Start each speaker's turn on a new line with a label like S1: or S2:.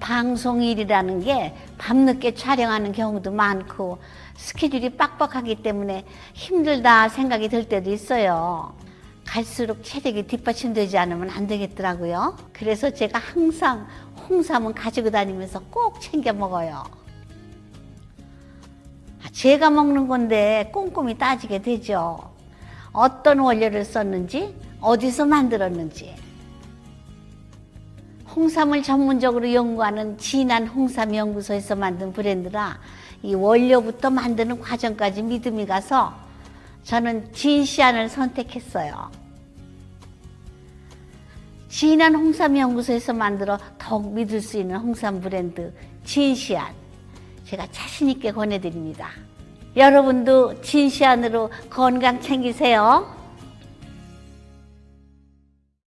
S1: 방송일이라는 게 밤늦게 촬영하는 경우도 많고 스케줄이 빡빡하기 때문에 힘들다 생각이 들 때도 있어요. 갈수록 체력이 뒷받침되지 않으면 안 되겠더라고요. 그래서 제가 항상 홍삼은 가지고 다니면서 꼭 챙겨 먹어요. 아, 제가 먹는 건데 꼼꼼히 따지게 되죠. 어떤 원료를 썼는지, 어디서 만들었는지. 홍삼을 전문적으로 연구하는 진한 홍삼 연구소에서 만든 브랜드라 이 원료부터 만드는 과정까지 믿음이 가서 저는 진시안을 선택했어요. 진한 홍삼 연구소에서 만들어 더욱 믿을 수 있는 홍삼 브랜드 진시안 제가 자신 있게 권해드립니다. 여러분도 진시안으로 건강 챙기세요.